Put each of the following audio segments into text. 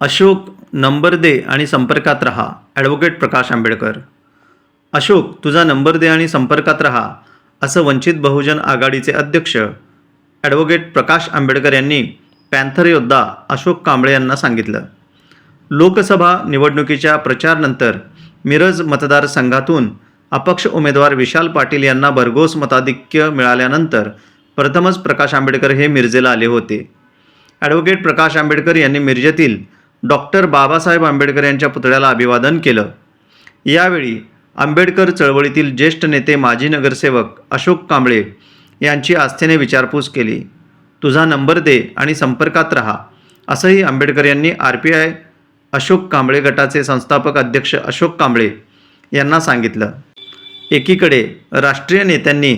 Ashok number दे आणि संपर्कात रहा. ॲडव्होकेट प्रकाश आंबेडकर. अशोक तुझा नंबर दे आणि संपर्कात रहा असं वंचित बहुजन आघाडीचे अध्यक्ष ॲडव्होकेट प्रकाश आंबेडकर यांनी पॅन्थर योद्धा अशोक कांबळे यांना सांगितलं. लोकसभा निवडणुकीच्या प्रचारनंतर मिरज मतदारसंघातून अपक्ष उमेदवार विशाल पाटील यांना भरघोस मताधिक्य मिळाल्यानंतर प्रथमच प्रकाश आंबेडकर हे मिरजेला आले होते. ॲडव्होकेट प्रकाश आंबेडकर यांनी मिरजेतील डॉक्टर बाबासाहेब आंबेडकर यांच्या पुतळ्याला अभिवादन केलं. यावेळी आंबेडकर चळवळीतील ज्येष्ठ नेते माजी नगरसेवक अशोक कांबळे यांची आस्थेने विचारपूस केली. तुझा नंबर दे आणि संपर्कात रहा असंही आंबेडकर यांनी R P I Ashok Kamble गटाचे संस्थापक अध्यक्ष अशोक कांबळे यांना सांगितलं. एकीकडे राष्ट्रीय नेत्यांनी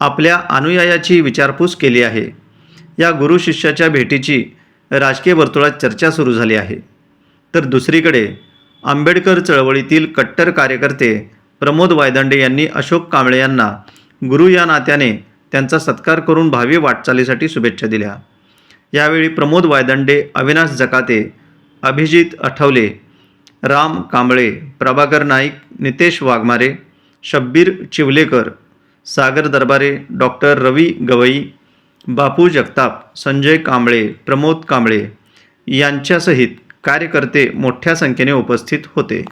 आपल्या अनुयायाची विचारपूस केली आहे. या गुरुशिष्याच्या भेटीची राजकीय वर्तुळात चर्चा सुरू झाली आहे. तर दुसरीकडे आंबेडकर चळवळीतील कट्टर कार्यकर्ते प्रमोद वायदंडे यांनी अशोक कांबळे यांना गुरु या नात्याने त्यांचा सत्कार करून भावी वाटचालीसाठी शुभेच्छा दिल्या. यावेळी प्रमोद वायदंडे अविनाश जकाते अभिजित आठवले राम कांबळे प्रभाकर नाईक नितेश वाघमारे शब्बीर चिवलेकर सागर दरबारे डॉक्टर रवी गवई बापू जगताप संजय कांबळे प्रमोद कांबळे यांच्यासहित कार्यकर्ते मोठ्या संख्येने उपस्थित होते.